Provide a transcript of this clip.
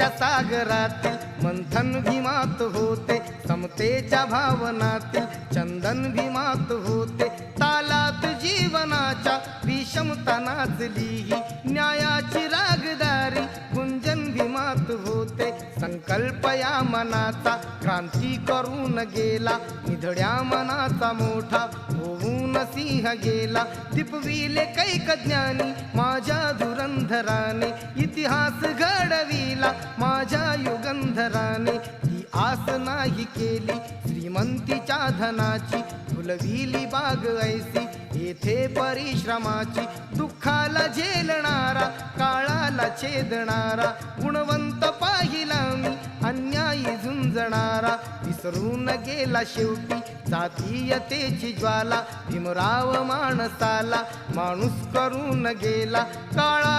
भक्तीच्या सागरातील मंथन भीमात होते समतेच्या भावनातील चंदन भीमात होते. तालात जीवनाच्या विषमता नाचली न्यायाची रागदारी गुंजन भीमात होते. संकल्प या मनाचा क्रांती करून गेला निधड्या मनाचा मोठा होऊन सिंह गेला. दिपविले कैक ज्ञानी माझ्या धुरंधराने इतिहास माझ्या युगंधराने ती आस नाही केली. श्रीमंतीच्या धनाची फुलविली बाग ऐसी. येथे परिश्रमाची दुःखाला झेलणारा काळाला छेदणारा गुणवंत पाहिला मी अन्यायी झुंजणारा. विसरून गेला शेवटी जातीयतेची ज्वाला भीमराव माणसाला माणूस करून गेला काळा